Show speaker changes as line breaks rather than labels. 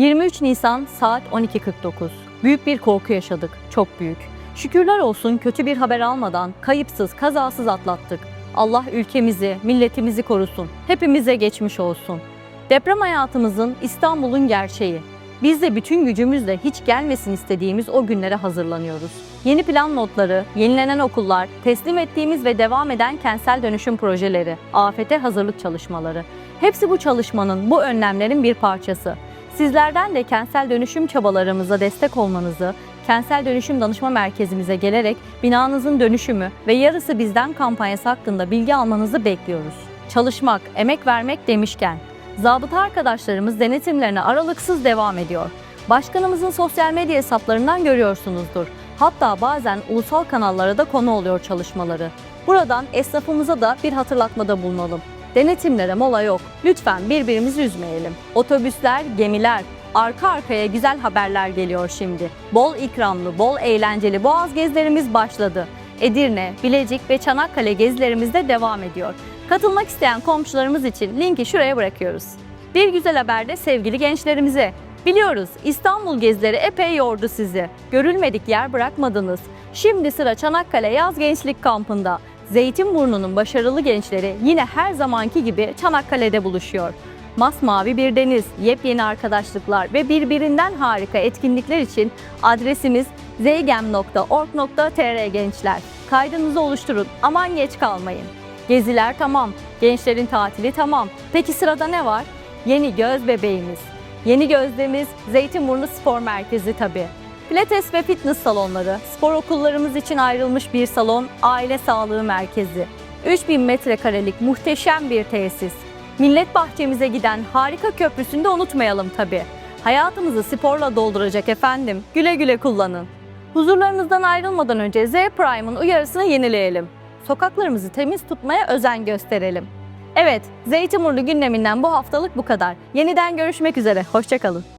23 Nisan saat 12.49. Büyük bir korku yaşadık, çok büyük. Şükürler olsun kötü bir haber almadan kayıpsız, kazasız atlattık. Allah ülkemizi, milletimizi korusun. Hepimize geçmiş olsun. Deprem hayatımızın İstanbul'un gerçeği. Biz de bütün gücümüzle hiç gelmesin istediğimiz o günlere hazırlanıyoruz. Yeni plan notları, yenilenen okullar, teslim ettiğimiz ve devam eden kentsel dönüşüm projeleri, afete hazırlık çalışmaları. Hepsi bu çalışmanın, bu önlemlerin bir parçası. Sizlerden de kentsel dönüşüm çabalarımıza destek olmanızı, Kentsel Dönüşüm Danışma Merkezimize gelerek binanızın dönüşümü ve yarısı bizden kampanyası hakkında bilgi almanızı bekliyoruz. Çalışmak, emek vermek demişken, zabıta arkadaşlarımız denetimlerine aralıksız devam ediyor. Başkanımızın sosyal medya hesaplarından görüyorsunuzdur. Hatta bazen ulusal kanallara da konu oluyor çalışmaları. Buradan esnafımıza da bir hatırlatmada bulunalım. Denetimlere mola yok. Lütfen birbirimizi üzmeyelim. Otobüsler, gemiler, arka arkaya güzel haberler geliyor şimdi. Bol ikramlı, bol eğlenceli boğaz gezilerimiz başladı. Edirne, Bilecik ve Çanakkale gezilerimiz de devam ediyor. Katılmak isteyen komşularımız için linki şuraya bırakıyoruz. Bir güzel haber de sevgili gençlerimize. Biliyoruz İstanbul gezileri epey yordu sizi. Görülmedik yer bırakmadınız. Şimdi sıra Çanakkale Yaz Gençlik Kampı'nda. Zeytinburnu'nun başarılı gençleri yine her zamanki gibi Çanakkale'de buluşuyor. Masmavi bir deniz, yepyeni arkadaşlıklar ve birbirinden harika etkinlikler için adresimiz zeygem.org.tr gençler. Kaydınızı oluşturun, aman geç kalmayın. Geziler tamam, gençlerin tatili tamam. Peki sırada ne var? Yeni göz bebeğimiz. Yeni gözdemiz Zeytinburnu Spor Merkezi tabii. Pilates ve fitness salonları, spor okullarımız için ayrılmış bir salon, aile sağlığı merkezi. 3000 metrekarelik muhteşem bir tesis. Millet bahçemize giden harika köprüsünü de unutmayalım tabii. Hayatımızı sporla dolduracak efendim. Güle güle kullanın. Huzurlarınızdan ayrılmadan önce Z Prime'ın uyarısını yenileyelim. Sokaklarımızı temiz tutmaya özen gösterelim. Evet, Zeytinburnu gündeminden bu haftalık bu kadar. Yeniden görüşmek üzere, hoşçakalın.